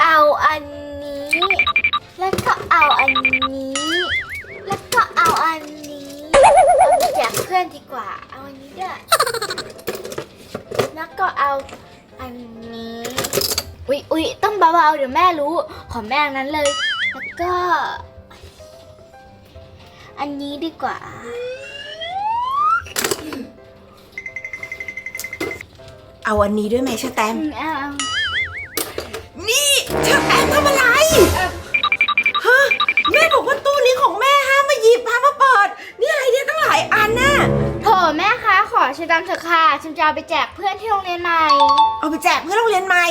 เอาอันนี้ แล้วก็เอาอันนี้ แล้วก็เอาอันนี้เอาไปแจกเพื่อนดีกว่า เอาอันนี้ด้วย แล้วก็เอาอันนี้ อุ๊ยอุ๊ยต้องเบาๆเดี๋ยวแม่รู้ ขอแม่อันนั้นเลย แล้วก็ อันนี้ดีกว่า เอาอันนี้ด้วยไหมเชอแตมอืมเอาเอานี่เชอแตมทำอะไรฮะแม่บอกว่าตู้นี้ของแม่ห้ามมาหยิบห้ามมาเปิด นี่อะไรเนี่ยตั้งหลายอันน่ะ โถแม่คะขอชิดำเถอะค่ะฉันจะเอาไปแจกเพื่อนที่โรงเรียนใหม่ เอาไปแจกเพื่อนโรงเรียนใหม่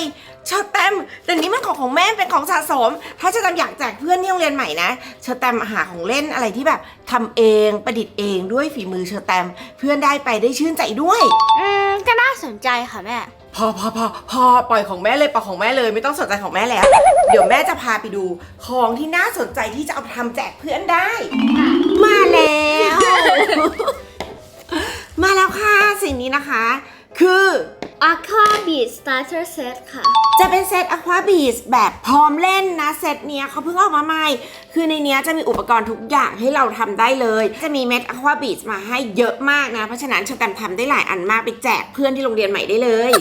เชอแตมแต่นี้มันของของแม่เป็นของสะสม ถ้าเชอแตมอยากแจกเพื่อนที่โรงเรียนใหม่นะเชอแตมหาของเล่นอะไรที่แบบทำเองประดิษฐ์เองด้วยฝีมือเชอแตมเพื่อนได้ไปได้ชื่นใจด้วย อืม ก็น่าสนใจค่ะแม่ พอพอพอพอปล่อยของแม่เลยปล่อยของแม่เลยไม่ต้องสนใจของแม่แล้ว เดี๋ยวแม่จะพาไปดูของที่น่าสนใจที่จะเอาไปทำแจกเพื่อนได้ มาแล้ว มาแล้วค่ะสิ่งนี้นะคะ คือ Aqua Beat Starter Set ค่ะ จะเป็นเซต Aqua Beats แบบพร้อมเล่นนะ เซตเนี้ยเขาเพิ่งออกมาใหม่ คือในเนี้ยจะมีอุปกรณ์ทุกอย่างให้เราทำได้เลย จะมีเม็ด Aqua Beats มาให้เยอะมากนะ เพราะฉะนั้นชแตมทำได้หลายอันมากไปแจกเพื่อนที่โรงเรียนใหม่ได้เลย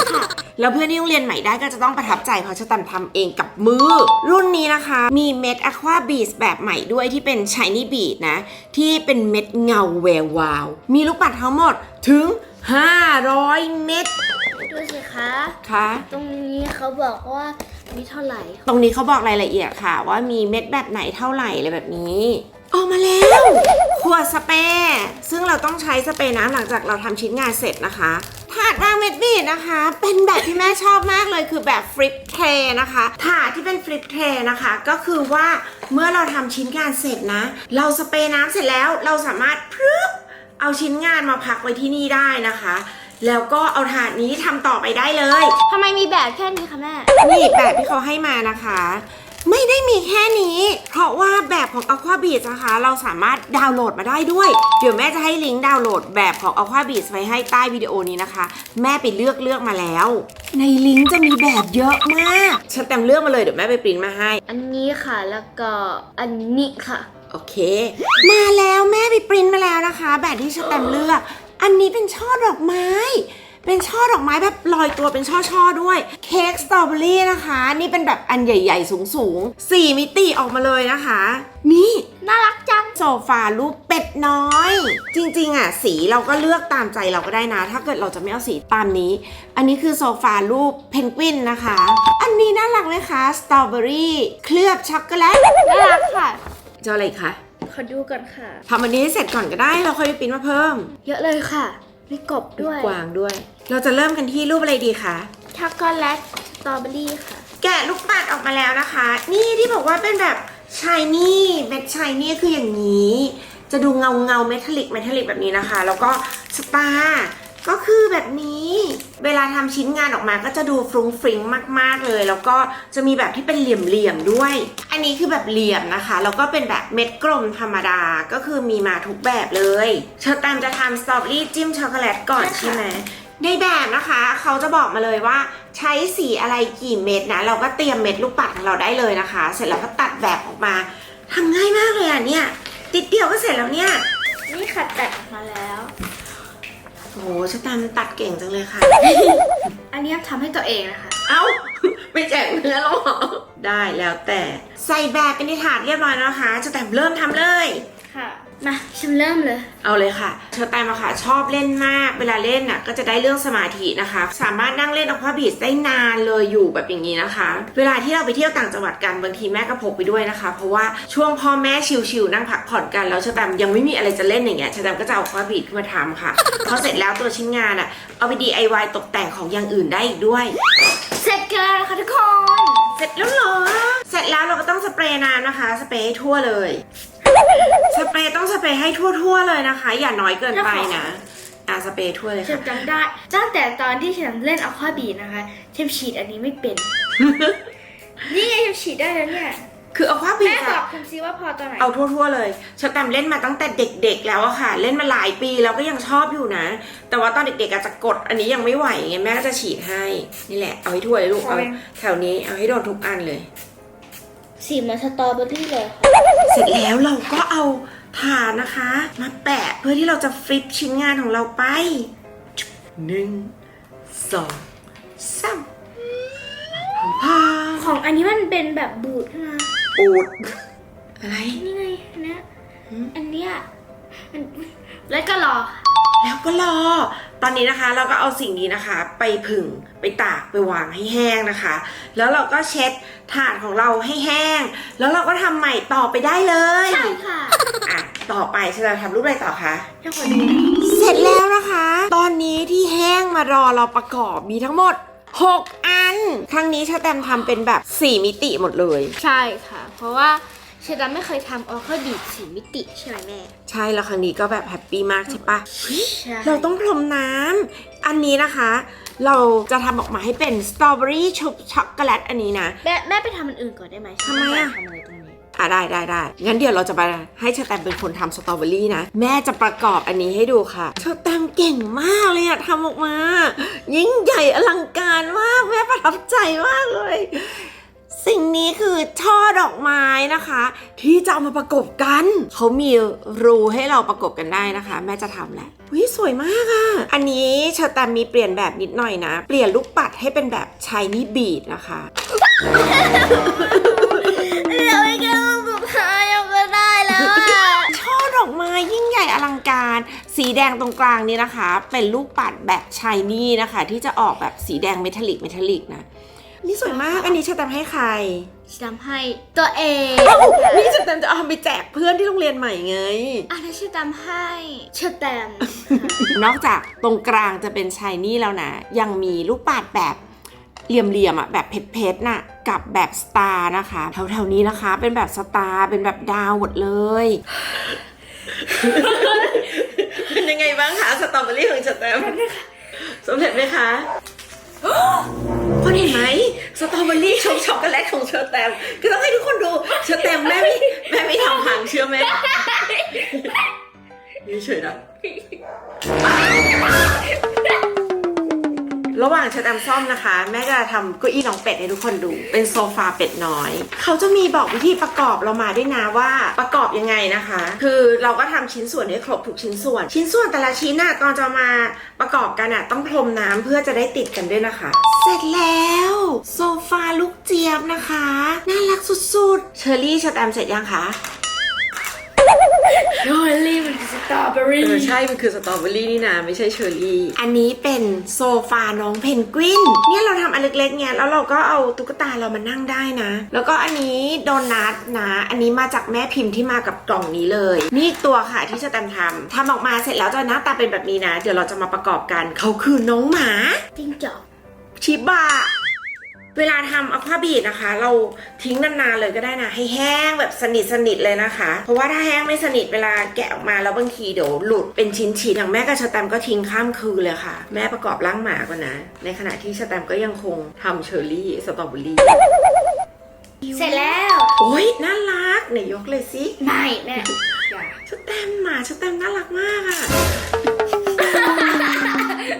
แล้วเพื่อนที่โรงเรียนใหม่ได้ก็จะต้องประทับใจเพราะชแตมทำเองกับมือ รุ่นนี้นะคะมีเม็ด Aqua Beats แบบใหม่ด้วยที่เป็น Shiny Beat นะ ที่เป็นเม็ดเงาแวววาว มีลูกปัดทั้งหมดถึง 500 เม็ด ดูสิคะค่ะตรงนี้เขาบอกว่ามีเท่าไหร่ ตรงนี้เขาบอกรายละเอียดค่ะ ว่ามีเม็ดแบบไหนเท่าไหร่อะไรแบบนี้ ออกมาแล้ว ขวดสเปรย์ซึ่งเราต้องใช้สเปรย์น้ำหลังจากเราทำชิ้นงานเสร็จนะคะถาดวางเม็ดบีดนะคะ เป็นแบบที่แม่ชอบมากเลยคือแบบฟลิปเทรนะคะถาดที่เป็นฟลิปเทรนะคะ ก็คือว่าเมื่อเราทำชิ้นงานเสร็จนะ เราสเปรย์น้ำเสร็จแล้วเราสามารถพรึบเอาชิ้นงานมาพักไว้ที่นี่ได้นะคะ แล้วก็เอาถาดนี้ทำต่อไปได้เลย ทำไมมีแบบแค่นี้คะแม่ นี่แบบที่เขาให้มานะคะ ไม่ได้มีแค่นี้ เพราะว่าแบบของ Aqua Beats นะคะ เราสามารถดาวน์โหลดมาได้ด้วย เดี๋ยวแม่จะให้ลิงก์ดาวน์โหลดแบบของ Aqua Beats ไว้ให้ใต้วิดีโอนี้นะคะ แม่ไปเลือกเลือกมาแล้ว ในลิงก์จะมีแบบเยอะมากฉันเต็มเลือกมาเลยเดี๋ยวแม่ไปปริ้นมาให้ อันนี้ค่ะ แล้วก็อันนี้ค่ะ โอเค มาแล้วแม่ไปปริ้นมาแล้วนะคะ แบบที่ฉันเต็มเลือก อันนี้เป็นช่อดอกไม้ เป็นช่อดอกไม้แบบลอยตัวเป็นช่อๆด้วย เค้กสตรอเบอรี่นะคะ นี่เป็นแบบอันใหญ่ๆ สูงๆสี่มิติออกมาเลยนะคะ นี่น่ารักจังโซฟารูปเป็ดน้อย จริงๆอะสีเราก็เลือกตามใจเราก็ได้นะ ถ้าเกิดเราจะไม่เอาสีตามนี้ อันนี้คือโซฟารูปเพนกวินนะคะ อันนี้น่ารักไหมคะสตรอเบอรี่เคลือบช็อกโกแลตน่ารักค่ะจะเอาอะไรอีกคะ ขอดูกันค่ะ ทำอันนี้ให้เสร็จก่อนก็ได้ เราค่อยไปปริ้นมาเพิ่มเยอะเลยค่ะ มีกบด้วยกวางด้วย เราจะเริ่มกันที่รูปอะไรดีคะ ช็อกโกแลตสตรอเบอรี่ค่ะ แกะลูกปัดออกมาแล้วนะคะ นี่ที่บอกว่าเป็นแบบชายนี่เม็ดชายนี่คืออย่างนี้ จะดูเงาเงาเมทัลลิกเมทัลลิกแบบนี้นะคะ แล้วก็สตาร์ ก็คือแบบนี้ เวลาทำชิ้นงานออกมาก็จะดูฟรุ้งฟริ้งมาก ๆ เลย แล้วก็จะมีแบบที่เป็นเหลี่ยมๆด้วย อันนี้คือแบบเหลี่ยมนะคะ แล้วก็เป็นแบบเม็ดกลมธรรมดา ก็คือมีมาทุกแบบเลย เชอร์แตมจะทำสตรอเบอรี่จิ้มช็อกโกแลตก่อนใช่ไหมในแบบนะคะ เขาจะบอกมาเลยว่าใช้สีอะไรกี่เม็ดนะ เราก็เตรียมเม็ดลูกปัดของเราได้เลยนะคะ เสร็จแล้วก็ตัดแบบออกมาทำง่ายมากเลยอะเนี่ยติดเดียวก็เสร็จแล้วเนี่ย นี่ค่ะตัดออกมาแล้ว โอ้โหชะตามตัดเก่งจังเลยค่ะ อันนี้ทำให้ตัวเองนะคะ เอ้า ไม่แจกเนื้อแล้วเหรอ ได้แล้วแต่ ใส่แบบเป็นในถาดเรียบร้อยแล้วนะคะชะแตมเริ่มทำเลย ค่ะ มาฉันเริ่มเลย เอาเลยค่ะเชอร์แตมอะค่ะ ชอบเล่นมาก เวลาเล่นน่ะก็จะได้เรื่องสมาธินะคะ สามารถนั่งเล่นอควาบีสได้นานเลยอยู่แบบอย่างนี้นะคะ เวลาที่เราไปเที่ยวต่างจังหวัดกันบางทีแม่ก็พกไปด้วยนะคะ เพราะว่าช่วงพ่อแม่ชิลๆนั่งพักผ่อนกันแล้วเชอร์แตมยังไม่มีอะไรจะเล่นอย่างเงี้ยเชอร์แตมก็จะเอาอควาบีสขึ้นมาทำค่ะพอเสร็จแล้วตัวชิ้นงานอะเอาไป DIY ตกแต่งของอย่างอื่นได้อีกด้วย เสร็จกันแล้วนะคะทุกคน เสร็จแล้วเหรอ เสร็จแล้วเราก็ต้องสเปรย์น้ำนะคะ สเปรย์ให้ทั่วเลย สเปรย์ต้องสเปรย์ให้ทั่วๆเลยนะคะ อย่าน้อยเกินไปนะอะสเปรย์ทั่วเลยฉัค่ะนจำได้ตั้งแต่ตอนที่ฉันเล่นเอาข้อบีนะคะฉันฉีดอันนี้ไม่เป็น นี่ไงฉันฉีดได้แล้วเนี่ยคือเอาความบีแม่ดบออะกคุณซิว่าพอตอนไหนเอาทั่วๆเลยชแตมป์เล่นมาตั้งแต่เด็กๆแล้วอะค่ะ เล่นมาหลายปีแล้วก็ยังชอบอยู่นะ แต่ว่าตอนเด็กๆอาจจะกดอันนี้ยังไม่ไหวไงแม่ก็จะฉีดให้นี่แหละเอาให้ทั่วเลยลูกเอาแถวนี้เอาให้โดนทุกอันเลย สีเหมือนสตรอเบอรี่เลยค่ะเสร็จแล้วเราก็เอาฐานนะคะ มาแปะเพื่อที่เราจะฟลิปชิ้นงานของเราไปหนึ่งสองสามพาของอันนี้มันเป็นแบบบูดนะปูดอะไร นี่ไงอันเนี้ยหืมอันเนี้ยมันแล้วก็รอ แล้วก็รอ ตอนนี้นะคะเราก็เอาสิ่งนี้นะคะ ไปผึ่งไปตากไปวางให้แห้งนะคะ แล้วเราก็เช็ดถาดของเราให้แห้ง แล้วเราก็ทำใหม่ต่อไปได้เลยใช่ค่ะอะต่อไปฉันจะทำรูปอะไรต่อคะถ้าคนดูเสร็จแล้วนะคะ ตอนนี้ที่แห้งมารอเราประกอบมีทั้งหมด 6 อัน ครั้งนี้ชาแตมทำเป็นแบบ 4 มิติหมดเลย ใช่ค่ะ เพราะว่าเชดาไม่เคยทำออเคอร์ดีดสีมิติใช่ไหมแม่ ใช่แล้วครั้งนี้ก็แบบแฮปปี้มากใช่ปะใช่เราต้องพรมน้ำอันนี้นะคะ เราจะทำออกมาให้เป็นสตรอเบอรี่ชุบช็อกโกแลตอันนี้นะ แม่แม่ไปทำมันอื่นก่อนได้ไหมทำไมอะ ทำอะไรตรงนี้ อะได้ได้ได้งั้นเดี๋ยวเราจะไปให้ชาแตมเป็นคนทำสตรอเบอรี่นะ แม่จะประกอบอันนี้ให้ดูค่ะชาแตมเก่งมากเลยอะทำออกมา ยิ่งใหญ่อลังการมาก แม่ประทับใจมากเลย สิ่งนี้คือช่อดอกไม้นะคะ ที่จะเอามาประกบกัน เขามีรูให้เราประกบกันได้นะคะ แม่จะทำแหละวิสวยมากอะอันนี้เชอร์แตมมีเปลี่ยนแบบนิดหน่อยนะ เปลี่ยนลูกปัดให้เป็นแบบชายนี่บีดนะคะเราไม่แค่ต้องสุดท้ายยังก็ได้แล้วอะช่อดอกไม้ยิ่งใหญ่อลังการ สีแดงตรงกลางนี้นะคะ เป็นลูกปัดแบบชายนี่นะคะ ที่จะออกแบบสีแดงเมทัลลิกเมทัลลิกนะ นี่สวยมาก อันนี้เชอร์แตมให้ใครทำให้ตัวเองนี่เชอร์แตมจะเอาไปแจกเพื่อนที่โรงเรียนใหม่ไงอันนี้ชื่อตามให้เชอแตมนอกจากตรงกลางจะเป็นชายนี่แล้วนะ ยังมีลูกปัดแบบเหลี่ยมๆอะแบบเพชรๆน่ะกับแบบสตาร์นะคะแถวๆนี้นะคะ เป็นแบบสตาร์เป็นแบบดาวหมดเลยเป็นยังไงบ้างคะสตรอเบอรี่ของจัดแตมสำเร็จไหมคะคนเห็นไหม สตรอเบอรี่ชมช็อกโกแลตของเชอร์แตมก็ต้องให้ทุกคนดูเชอร์แตมแม่ไม่แม่ไม่ทำพังเชื่อไหมนี่เฉยนะ ระหว่างชัดแอมซ่อมนะคะ แม่จะทำเก้าอี้น้องเป็ดให้ทุกคนดู เป็นโซฟาเป็ดน้อย เขาจะมีบอกวิธีประกอบเรามาด้วยนะว่าประกอบยังไงนะคะ คือเราก็ทำชิ้นส่วนให้ครบทุกชิ้นส่วน ชิ้นส่วนแต่ละชิ้นน่ะตอนจะมาประกอบกันน่ะต้องพรมน้ำเพื่อจะได้ติดกันด้วยนะคะ เสร็จแล้วโซฟาลูกเจี๊ยบนะคะ น่ารักสุดๆ เชอรี่ชัดแอมเสร็จยังคะ โรลลี่มันคือสตรอเบอรี่ เออใช่ มันคือสตรอเบอรี่นี่นะไม่ใช่เชอร์รี่ อันนี้เป็นโซฟาน้องเพนกวิน เนี่ยเราทำอันเล็กๆเนี่ยแล้วเราก็เอาตุ๊กตาเรามานั่งได้นะ แล้วก็อันนี้โดนัทนะ อันนี้มาจากแม่พิมพ์ที่มากับกล่องนี้เลย นี่อีกตัวค่ะที่จะแตมทำทำออกมาเสร็จแล้วจะหน้าตาเป็นแบบนี้นะ เดี๋ยวเราจะมาประกอบกันเขาคือน้องหมาจิ้งจอกชิบะ เวลาทำอะควาบีดนะคะ เราทิ้งนานๆเลยก็ได้นะ ให้แห้งแบบสนิทสนิทๆเลยนะคะ เพราะว่าถ้าแห้งไม่สนิทเวลาแกะออกมาแล้วบางทีเดี๋ยวหลุดเป็นชิ้นๆอย่างแม่กับชาแตมก็ทิ้งข้ามคืนเลยค่ะ แม่ประกอบร่างหมาก่อนนะ ในขณะที่ชาแตมก็ยังคงทำเชอร์รี่สตรอเบอรี่เสร็จแล้ว โอ้ยน่ารักไหนยกเลยสิไม่แม่อย่าชาแตมหมาชาแตมน่ารักมากอะ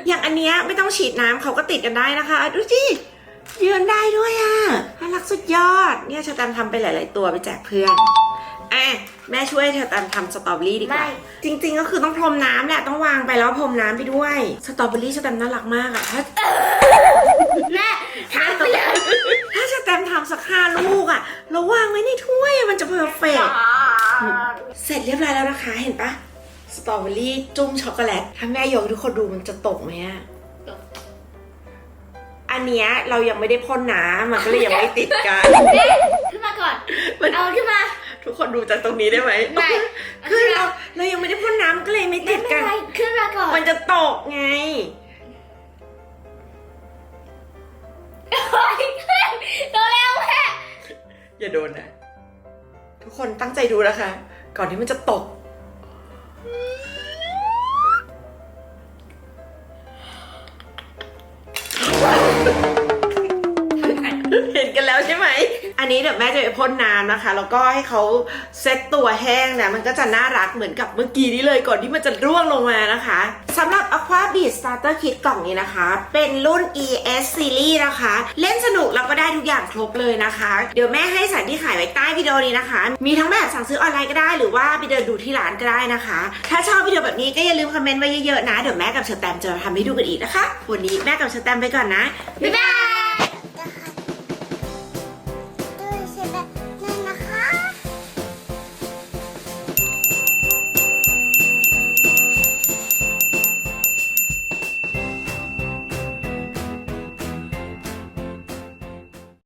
อย่างอันเนี้ยไม่ต้องฉีดน้ำเขาก็ติดกันได้นะคะอะดูสิ ยืนได้ด้วยอะน่ารักสุดยอด เนี่ยชาแตมทำไปหลาย ๆ ตัวไปแจกเพื่อนอะแม่ช่วยชาแตมทำสตรอเบอรี่ดีกว่า จริง ๆ ก็คือต้องพรมน้ำแหละต้องวางไปแล้วพรมน้ำไปด้วย สตรอเบอรี่ชาแตมน่ารักมากอะถ้าแม่ทำไปเลยถ้าชาแตมทำสักห้าลูกอะเราวางไว้ในถ้วยอะมันจะเพอร์เฟกเสร็จเรียบร้อยแล้วนะคะเห็นปะสตรอเบอรี่จุ้มช็อกโกแลตถ้าแม่ยกให้ทุกคนดูมันจะตกไหมอะ อันเนี้ยเรายังไม่ได้พ่นน้ำมันก็เลยยังไม่ติดกันขึ้นมาก่อน มันเอาขึ้นมา ทุกคนดูจากตรงนี้ได้ไหมไม่ คือเราเรายังไม่ได้พ่นน้ำก็เลยไม่ไม่ติดเป็นกันไรขึ้นมาก่อนมันจะตกไง โอ๊ยขึ้นเร็วๆแม่อย่าโดนนะ ทุกคนตั้งใจดูนะคะ ก่อนที่มันจะตก อันนี้เดี๋ยวแม่จะไปพ่นน้ำนะคะ แล้วก็ให้เขาเซ็ตตัวแห้งนะมันก็จะน่ารักเหมือนกับเมื่อกี้นี้เลยก่อนที่มันจะร่วงลงมานะคะสำหรับ Aqua Beat Starter Kit กล่องนี้นะคะ เป็นรุ่น ES Series นะคะ เล่นสนุกแล้วก็ได้ทุกอย่างครบเลยนะคะ เดี๋ยวแม่ให้สั่งที่ขายไว้ใต้วิดีโอนี้นะคะ มีทั้งแบบสั่งซื้อออนไลน์ก็ได้หรือว่าไปเดินดูที่ร้านก็ได้นะคะ ถ้าชอบวิดีโอแบบนี้ก็อย่าลืมคอมเมนต์ไว้เยอะๆนะ เดี๋ยวแม่กับเชอร์แตมจะทำให้ดูกันอีกนะคะ วันนี้แม่กับเชอร์แตมไปก่อนนะบ๊ายบาย